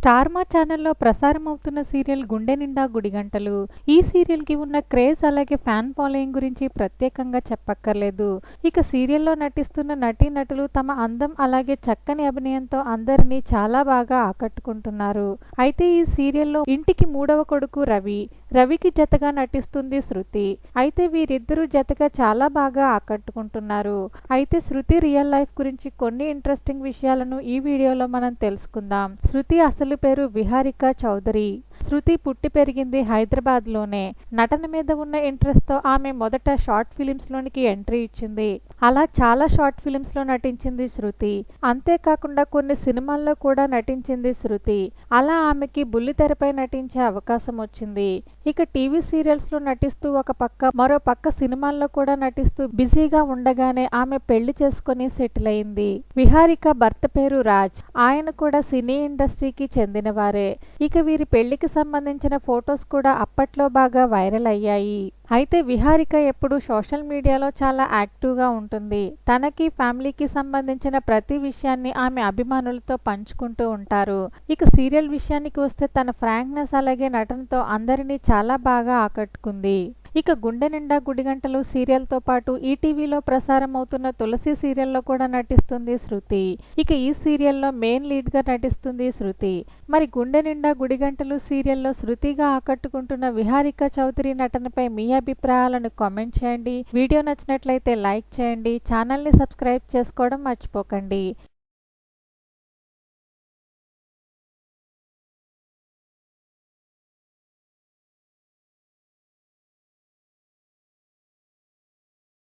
Star మా ఛానల్లో ప్రసారం అవుతున్న సీరియల్ గుండె నిండా గుడిగంటలు ఈ సీరియల్కి ఉన్న క్రేజ్ అలాగే ఫ్యాన్ ఫాలోయింగ్ గురించి ప్రత్యేకంగా చెప్పక్కర్లేదు. ఇక సీరియల్లో నటిస్తున్న నటీనటులు తమ అందం అలాగే చక్కని అభినయంతో అందరినీ చాలా బాగా ఆకట్టుకుంటున్నారు. అయితే ఈ సీరియల్లో ఇంటికి మూడవ కొడుకు రవి రవికి జతగా నటిస్తుంది శృతి. అయితే వీరిద్దరూ జతగా చాలా బాగా ఆకట్టుకుంటున్నారు. అయితే శృతి రియల్ లైఫ్ గురించి కొన్ని ఇంట్రెస్టింగ్ విషయాలను ఈ వీడియోలో మనం తెలుసుకుందాం. శృతి అసలు పేరు విహారిక చౌదరి. శృతి పుట్టి పెరిగింది హైదరాబాద్లోనే. నటన మీద ఉన్న ఇంట్రెస్ట్తో ఆమె మొదట షార్ట్ ఫిలిమ్స్లోనికి ఎంట్రీ ఇచ్చింది. అలా చాలా షార్ట్ ఫిలిమ్స్లో నటించింది శృతి. అంతేకాకుండా కొన్ని సినిమాల్లో కూడా నటించింది శృతి. అలా ఆమెకి బుల్లితెరపై నటించే అవకాశం వచ్చింది. ఇక టీవీ సీరియల్స్లో నటిస్తూ ఒక పక్క మరో పక్క సినిమాల్లో కూడా నటిస్తూ బిజీగా ఉండగానే ఆమె పెళ్ళి చేసుకుని సెటిల్ అయింది. విహారిక భర్త పేరు రాజ్. ఆయన కూడా సినీ ఇండస్ట్రీకి చెందినవారే. ఇక వీరి పెళ్ళికి సంబంధించిన ఫొటోస్ కూడా అప్పట్లో బాగా వైరల్ అయ్యాయి. అయితే విహారిక ఎప్పుడు సోషల్ మీడియాలో చాలా యాక్టివ్గా ఉంటుంది. తనకి ఫ్యామిలీకి సంబంధించిన ప్రతి విషయాన్ని ఆమె అభిమానులతో పంచుకుంటూ ఉంటారు. ఇక సీరియల్ విషయానికి వస్తే తన ఫ్రాంక్నెస్ అలాగే నటనతో అందరినీ చాలా బాగా ఆకట్టుకుంది. ఇక గుండె నిండా గుడిగంటలు సీరియల్తో పాటు ఈటీవీలో ప్రసారం అవుతున్న తులసి సీరియల్లో కూడా నటిస్తుంది శృతి. ఇక ఈ సీరియల్లో మెయిన్ లీడ్గా నటిస్తుంది శృతి. మరి గుండె నిండా గుడిగంటలు సీరియల్లో శృతిగా ఆకట్టుకుంటున్న విహారిక చౌదరి నటనపై మీ అభిప్రాయాలను కామెంట్ చేయండి. వీడియో నచ్చినట్లయితే లైక్ చేయండి. ఛానల్ని సబ్స్క్రైబ్ చేసుకోవడం మర్చిపోకండి.